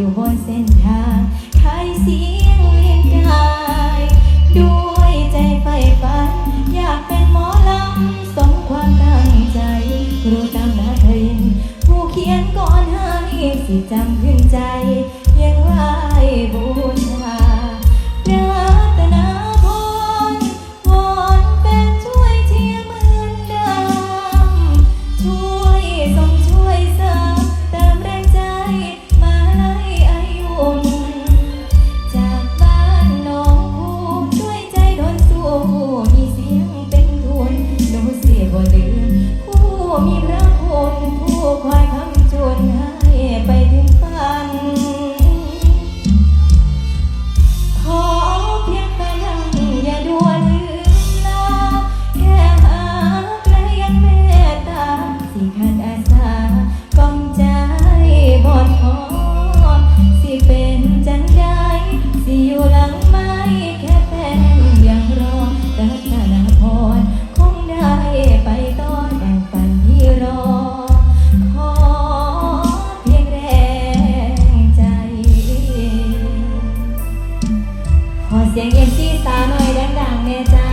อยู่บนเส้นทางขายเสียงเรียงกายด้วยใจไฟฝัน อยากเป็นหมอลำสมความตั้งใจครูจำนาทริน ผู้เขียนก่อนให้สิจำขึ้นใจ ยังไหวบูชา เสียงเอ็นซี่ตาหน่อยดังๆแน่จ้า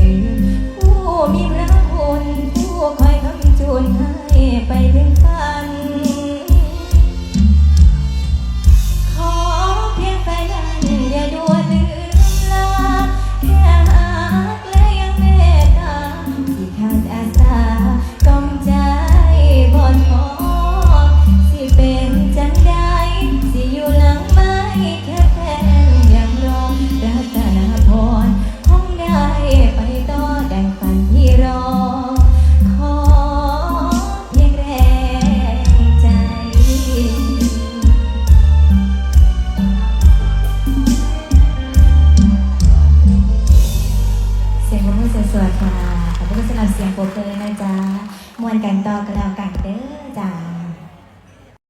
ลืมผู้มีพระคุณผู้คอยคำจูนให้ไปถึง ค่ะขอบคุณสำหรับเสียงโปรบมือนะจ๊ะมวนกันต่อกระดาวกันเด้อจ้า